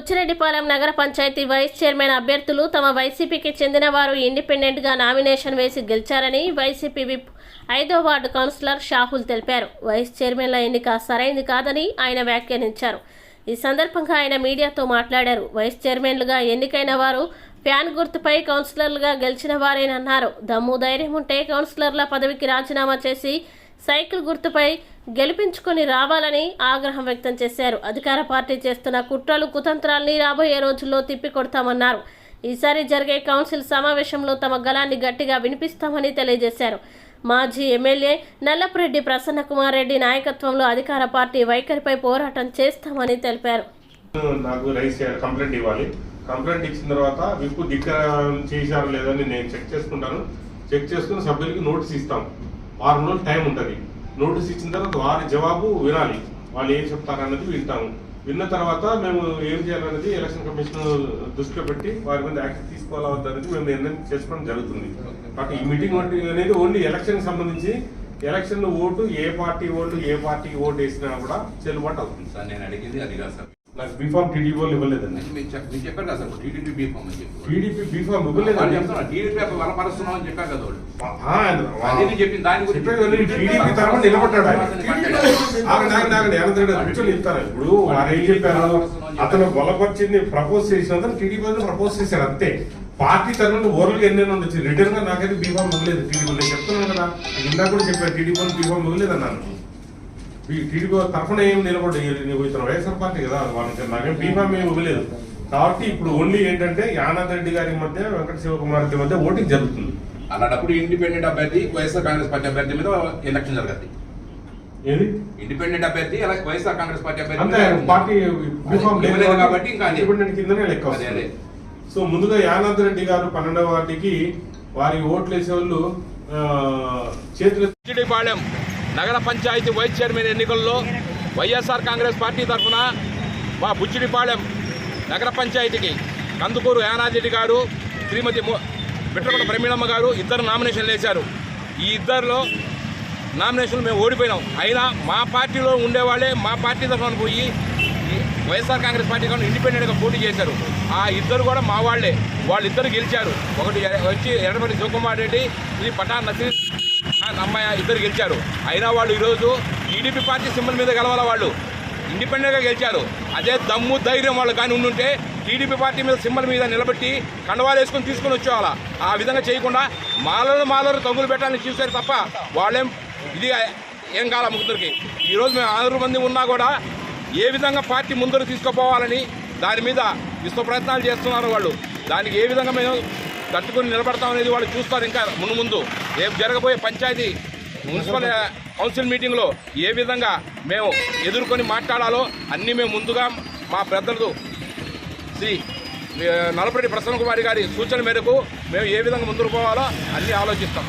బుచ్చిరెడ్డిపాలెం నగర panchayat vice chairman అభ్యర్థులు తమ వైసీపీకి చెందిన వారు ఇండిపెండెంట్గా నామినేషన్ వేసి గెలిచారని వైసీపీ విప్ ఐదో వార్డు కౌన్సిలర్ షాహుల్ తెలిపారు. వైస్ చైర్మన్ల ఎన్నిక సరైంది కాదని ఆయన వ్యాఖ్యానించారు. ఈ సందర్భంగా ఆయన మీడియాతో మాట్లాడారు. వైస్ చైర్మన్లుగా ఎన్నికైన వారు ఫ్యాన్ గుర్తుపై కౌన్సిలర్లుగా గెలిచిన వారేనన్నారు. దమ్ము ధైర్యం ఉంటే కౌన్సిలర్ల పదవికి రాజీనామా చేసి సైకిల్ గుర్తుపై గెలిపించుకొని రావాలని ఆగ్రహం వ్యక్తం చేశారు. అధికార పార్టీ చేస్తున్న కుట్రలు కుతంత్రాల్ని రాబోయే రోజుల్లో తిప్పికొడతామన్నారు. ఈసారి జరిగే కౌన్సిల్ సమావేశంలో తమ గలాన్ని గట్టిగా వినిపిస్తామని తెలియజేశారు. మాజీ ఎమ్మెల్యే నల్లపురెడ్డి ప్రసన్న కుమార్ రెడ్డి నాయకత్వంలో అధికార పార్టీ వైఖరిపై పోరాటం చేస్తామని తెలిపారు. నాకు రైస్ కంప్లైంట్ ఇవ్వాలి. కంప్లైంట్ ఇచ్చిన తర్వాత విప్పు దిక్క చేశారు లేదని నేను చెక్ చేసుకుంటాను. చెక్ చేసుకుని సభ్యులకి నోటీస్ ఇస్తాం. వారం రోజులు టైం ఉంటుంది. నోటీస్ ఇచ్చిన తర్వాత వారి జవాబు వినాలి. వాళ్ళు ఏం చెప్తారన్నది వింటాము. విన్న తర్వాత మేము ఏం చేయాలన్నది ఎలక్షన్ కమిషన్ దృష్టిలో పెట్టి వారి మీద యాక్షన్ తీసుకోవాలా మేము నిర్ణయం చేసుకోవడం జరుగుతుంది. కాబట్టి ఈ మీటింగ్ వంటి అనేది ఓన్లీ ఎలక్షన్ సంబంధించి ఎలక్షన్ ఓటు ఏ పార్టీ ఓటు ఏ పార్టీకి ఓటు వేసినా కూడా చెల్లుబాటు అవుతుంది. సార్ నేను అడిగింది అది కాదు సార్. నాకు బీఫామ్ టీడీపీ ఇవ్వలేదండి మీరు చెప్- మీరు చెప్పారు కదా సార్ టీడీపీ బీఫామ్ అని చెప్పి టీడీపీ బీఫామ్ ఇవ్వలేదండి టీడీపీ బలపరుస్తున్నాం అని చెప్పారు కదా వాళ్ళు అదే నేను దాని గురించి టీడీపీ తరఫున నిలబడ్డాడు చెప్తారు ఇప్పుడు వారు ఏం చెప్పారు అతను బలపరిచింది ప్రపోజ్ చేసిన టీడీపీ వాళ్ళు ప్రపోజ్ చేశారు అంతే పార్టీ తరఫున ఓరల్గా ఎన్నెన్నో ఉండొచ్చు రిటర్న్గా నాకైతే బీఫామ్ ఇవ్వలేదు టీడీపీ నేను చెప్తున్నాను కదా ఇందాక కూడా చెప్పారు టీడీపీ బీఫామ్ ఇవ్వలేదు అన్నాను టీడీపీ తరఫున ఏం నిలబడి ఇతను వైఎస్ఆర్ పార్టీ కదా వాళ్ళకి నాకేం బీఫామ్ ఏమి ఇవ్వలేదు. కాబట్టి ఇప్పుడు ఓన్లీ ఏంటంటే యానాథ్ రెడ్డి గారి మధ్య వెంకట శివకుమార్ రెడ్డి మధ్య ఓటింగ్ జరుగుతుంది. అలాంటప్పుడు ఇండిపెండెంట్ అభ్యర్థి వైఎస్ఆర్ కాంగ్రెస్ పార్టీ అభ్యర్థి మీద ఎలక్షన్ జరగద్ది ఏది? ఇండిపెండెంట్ అభ్యర్థి అలా వైఎస్ఆర్ కాంగ్రెస్ పార్టీ అభ్యర్థి లేదు కాబట్టి ఇంకా. ఇండిపెండెంట్ కిందనే లెక్క అదే, సో ముందుగా యానాథ్ రెడ్డి గారు పన్నెండవ వార్డుకి వారి ఓట్లు వేసే వాళ్ళు ఆ, చేతులు నగర పంచాయతీ వైస్ చైర్మన్ ఎన్నికల్లో వైఎస్ఆర్ కాంగ్రెస్ పార్టీ తరఫున మా బుచ్చిడిపాళెం నగర పంచాయతీకి కందుకూరు యానాదిరెడ్డి గారు శ్రీమతి ము- బిట్రకొండ గారు ఇద్దరు నామినేషన్లు వేశారు. ఈ ఇద్దరిలో నామినేషన్లు మేము ఓడిపోయినాం. అయినా మా పార్టీలో ఉండేవాళ్ళే మా పార్టీ తరఫున పోయి వైఎస్ఆర్ కాంగ్రెస్ పార్టీ కూడా ఇండిపెండెంట్గా పోటీ చేశారు. ఆ ఇద్దరు కూడా మా వాళ్ళే. వాళ్ళిద్దరు గెలిచారు. ఒకటి వచ్చి ఎడమటి శివకుమార్ రెడ్డి ఇది పటాన్ నసీర్ అమ్మాయి ఇద్దరు గెలిచారు. అయినా వాళ్ళు ఈరోజు టీడీపీ పార్టీ సింబల్ మీద గెలవాల వాళ్ళు. ఇండిపెండెంట్గా గెలిచారు. అదే దమ్ము ధైర్యం వాళ్ళు కానీ ఉండుంటే టీడీపీ పార్టీ మీద సింబల్ మీద నిలబెట్టి కండవాలు వేసుకొని తీసుకొని వచ్చేవాళ్ళ. ఆ విధంగా చేయకుండా మాలలు మాలలు తగులు పెట్టాలని చూశారు తప్ప వాళ్ళేం ఇది ఏం కాల ముగ్గురికి. ఈరోజు మేము ఆరు మంది ఉన్నా కూడా ఏ విధంగా పార్టీ ముందరు తీసుకుపోవాలని దాని మీద విశ్వ ప్రయత్నాలు చేస్తున్నారు వాళ్ళు. దానికి ఏ విధంగా మేము తట్టుకుని నిలబడతాం అనేది వాళ్ళు చూస్తారు ఇంకా ముందు ముందు. రేపు జరగబోయే పంచాయతీ మున్సిపల్ కౌన్సిల్ మీటింగ్లో ఏ విధంగా మేము ఎదుర్కొని మాట్లాడాలో అన్నీ మేము ముందుగా మా పెద్దలు శ్రీ నలపరెడ్డి ప్రసన్న కుమారి గారి సూచన మేరకు మేము ఏ విధంగా ముందుకు పోవాలో అన్నీ ఆలోచిస్తాం.